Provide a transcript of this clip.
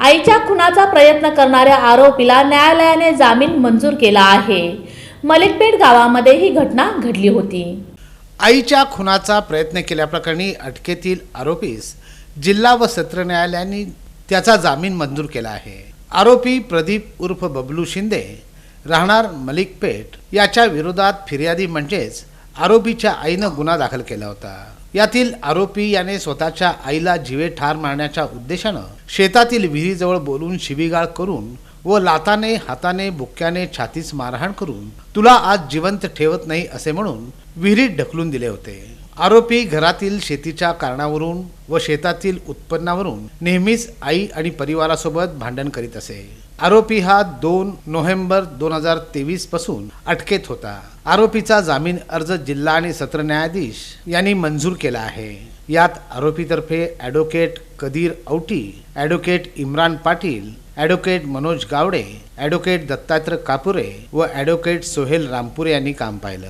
आईच्या खुनाचा प्रयत्न करणाऱ्या आरोपीला न्यायालयाने जामीन मंजूर केला आहे. मलिकपेठ गावामध्ये ही घटना घडली होती. आईच्या खुनाचा प्रयत्न केल्याप्रकरणी अटकेतील आरोपीस जिल्हा व सत्र न्यायालयाने त्याचा जामीन मंजूर केला आहे. आरोपी प्रदीप उर्फ बबलू शिंदे राहणार मलिकपेठ याच्या विरोधात फिर्यादी म्हणजेच आरोपीच्या आईनं गुन्हा दाखल केला होता. यातील आरोपी याने स्वतःच्या आईला जीवे ठार मारण्याच्या उद्देशानं शेतातील विहिरीजवळ बोलून शिवीगाळ करून व लाताने हाताने बुक्क्याने छातीस मारहाण करून तुला आज जिवंत ठेवत नाही असे म्हणून विहिरीत ढकलून दिले होते. आरोपी घरातील शेतीच्या कारणावरून व शेतातील उत्पन्नावरून नेहमीच आई आणि परिवारासोबत भांडण करीत असे. आरोपी हा दोन नोव्हेंबर दोन हजार तेवीसपासून अटकेत होता. आरोपीचा जामीन अर्ज जिल्हा आणि सत्र न्यायाधीश यांनी मंजूर केला आहे. यात आरोपीतर्फे advocate Kadir Auti advocate Imran Patil advocate Manoj Gawade advocate Dattatray Kapure व ॲडव्होकेट सोहेल रामपुरे यांनी काम पाहिलं.